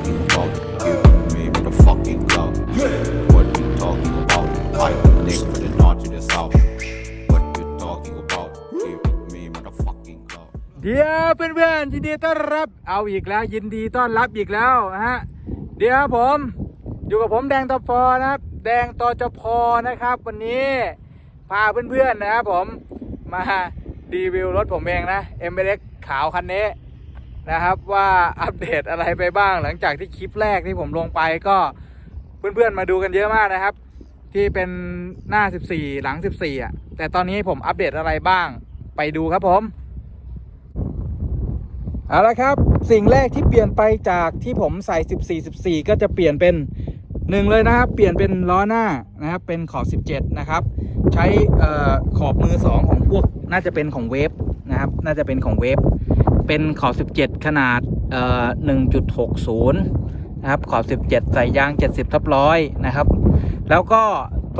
talking about? Give me motherfucking love. What you talking about? I connect from the north to the south. What you talking about? Give me motherfucking love. เดี๋ยวเพื่อนๆยินดีต้อนรับเอาอีกแล้ว ยินดีต้อนรับอีกแล้วนะฮะเดี๋ยวผม อยู่กับผมแดงตอพอนะครับ แดงตอจพอนะครับ วันนี้พาเพื่อนๆนะครับผมมารีวิวรถผมเองนะ m อ x ขาวคันนี้ นะครับว่าอัปเดตอะไรไปบ้างหลังจากที่คลิปแรกที่ผมลงไปก็เพื่อนๆมาดูกันเยอะมากนะครับ ที่เป็นหน้า 14 หลัง 14อะแต่ตอนนี้ผมอัปเดตอะไรบ้างไปดูครับผมเอาละครับ สิ่งแรกที่เปลี่ยนไปจากที่ผมใส่ 14 14 ก็จะเปลี่ยนเป็นหนึ่งเลยนะครับ เปลี่ยนเป็นล้อหน้านะครับเป็นขอบ 17 นะครับ ใช้ขอบมือ 2 ของพวกน่าจะเป็นของเวฟนะครับ น่าจะเป็นของเวฟ เป็นขอบ 17 ขนาดเอ่อ1.60 นะครับขอบ 17 ใส่ยาง 70 ทับร้อยนะครับ แล้วก็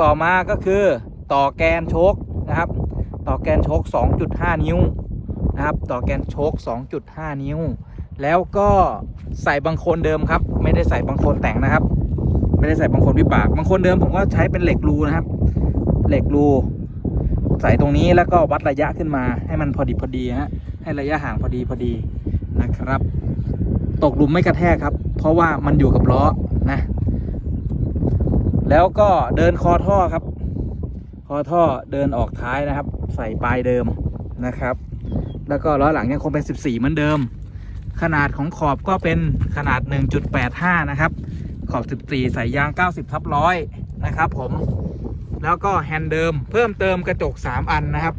ต่อมาก็คือต่อแกนโชคนะครับ ต่อแกนโชค2.5 นิ้วนะครับ ต่อแกนโชค2.5 นิ้ว แล้วก็ใส่บังโคลนเดิมครับ ไม่ได้ใส่บังโคลนแต่งนะครับ ไม่ได้ใส่บังโคลนวิบากบังโคลนเดิมผมก็ใช้เป็นเหล็กรูนะครับ เหล็กรู ใส่ตรงนี้แล้วก็วัดระยะขึ้นมาให้มันพอดีพอดีฮะ ให้ระยะห่างพอดีพอดีนะครับ ตกหลุมไม่กระแทกครับ เพราะว่ามันอยู่กับล้อนะ แล้วก็เดินคอท่อครับ คอท่อเดินออกท้ายนะครับ ใส่ปลายเดิมนะครับ แล้วก็ล้อหลังยังคงเป็น 14 เหมือนเดิม ขนาดของขอบก็เป็นขนาด 1.85 นะครับ ขอบ 14 ใส่ยาง 90ทับร้อยนะครับ ผมแล้วก็แฮนด์เดิม เพิ่มเติมกระจก 3 อันนะครับ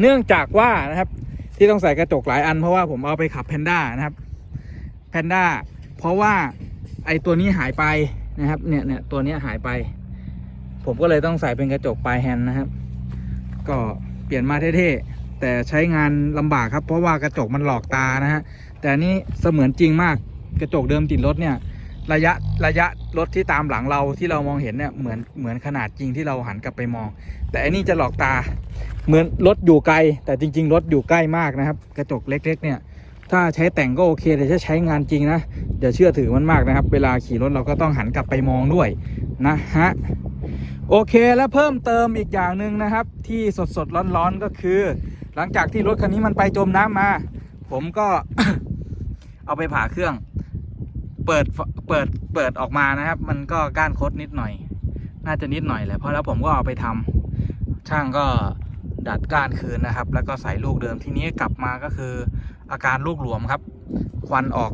เนื่องจากว่านะครับ ที่ต้องใส่กระจกหลายอันเพราะว่าผมเอาไปขับแพนด้านะครับแพนด้าเพราะว่าไอตัวนี้หายไปนะครับ เนี่ยเนี่ยตัวนี้หายไป ผมก็เลยต้องใส่เป็นกระจกปลายแฮนด์นะครับ ก็เปลี่ยนมาเท่ๆแต่ใช้งานลำบากครับ เพราะว่ากระจกมันหลอกตานะฮะแต่นนี้เสมือนจริงมากกระจกเดิมติดรถเนี่ย ระยะระยะรถที่ตามหลังเราที่เรามองเห็นเนี่ยเหมือนเหมือนขนาดจริงที่เราหันกลับไปมอง แต่อันนี้จะหลอกตาเหมือนรถอยู่ไกล แต่จริง ๆ รถอยู่ใกล้มากนะครับ กระจกเล็ก ๆ เนี่ย ถ้าใช้แต่งก็โอเคแต่ถ้าใช้งานจริงนะอย่าเชื่อถือมันมากนะครับ เวลาขี่รถเราก็ต้องหันกลับไปมองด้วยนะฮะโอเคแล้วเพิ่มเติมอีกอย่างหนึ่งนะครับ ที่สดสดร้อนๆก็คือ หลังจากที่รถคันนี้มันไปจมน้ำมา ผมก็เอาไปผ่าเครื่อง เปิดเปิดเปิดออกมานะครับ มันก็ก้านคดนิดหน่อย น่าจะนิดหน่อยแหละเพราะแล้วผมก็เอาไปทำช่างก็ดัดก้านคืนนะครับ แล้วก็ใส่ลูกเดิมทีนี้กลับมาก็คือ อาการลูกหลวมครับ ควันออก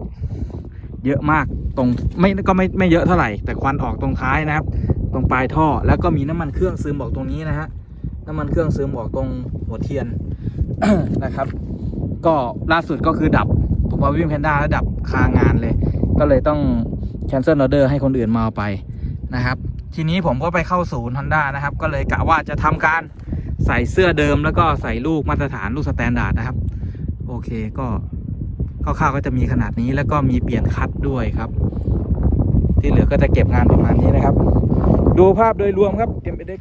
เยอะมากตรงไม่ก็ไม่ไม่เยอะเท่าไหร่ แต่ควันออกตรงท้ายนะครับ ตรงปลายท่อแล้วก็มีน้ำมันเครื่องซึมออกตรงนี้นะฮะน้ำมันเครื่องซึมออกตรงหัวเทียนนะครับ ก็ล่าสุดก็คือดับผมเอาวิ่งแพนด้าแล้วดับคางานเลย ก็เลยต้อง cancel order ให้คนอื่นมาเอาไปนะครับ ทีนี้ผมก็ไปเข้าศูนย์ Honda นะครับ ก็เลยกะว่าจะทำการใส่เสื้อเดิมแล้วก็ใส่ลูกมาตรฐานลูกสแตนดาร์ดนะครับ โอเคก็คร่าวๆก็จะมีขนาดนี้แล้วก็มีเปลี่ยนคัดด้วยครับ ที่เหลือก็จะเก็บงานประมาณนี้นะครับ ดูภาพโดยรวมครับ m อ็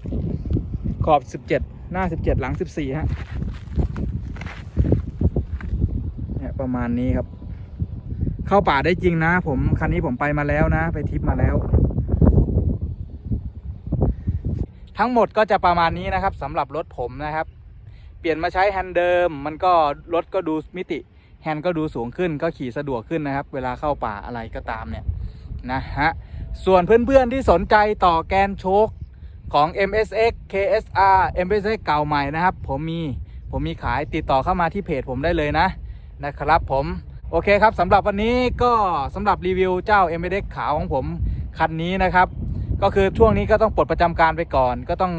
ขอบ 17 หน้า 17 หลัง 14ฮะเนี่ยประมาณนี้ครับ เข้าป่าได้จริงนะ ผมคันนี้ผมไปมาแล้วนะ ไปทริปมาแล้ว ทั้งหมดก็จะประมาณนี้นะครับสำหรับรถผมนะครับ เปลี่ยนมาใช้แฮนด์เดิม มันก็รถก็ดูมิติ แฮนด์ก็ดูสูงขึ้นก็ขี่สะดวกขึ้นนะครับ เวลาเข้าป่าอะไรก็ตามเนี่ยนะฮะส่วนเพื่อนๆที่สนใจต่อแกนโชคของ MSX KSR MSX เก่าใหม่นะครับ ผมมีผมมีขายติดต่อเข้ามาที่เพจผมได้เลยนะนะครับผม โอเคครับสำหรับวันนี้ก็สำหรับรีวิวเจ้า MSX ขาวของผมคันนี้นะครับ ก็คือช่วงนี้ก็ต้องปลดประจำการไปก่อน ก็ต้อง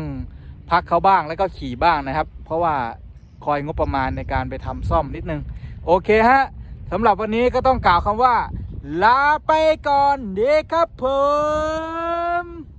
พักเขาบ้างแล้วก็ขี่บ้างนะครับ เพราะว่าคอยงบประมาณในการไปทำซ่อมนิดนึง โอเคฮะสำหรับวันนี้ก็ต้องกล่าวคำว่า ลาไปก่อนเด็กครับผม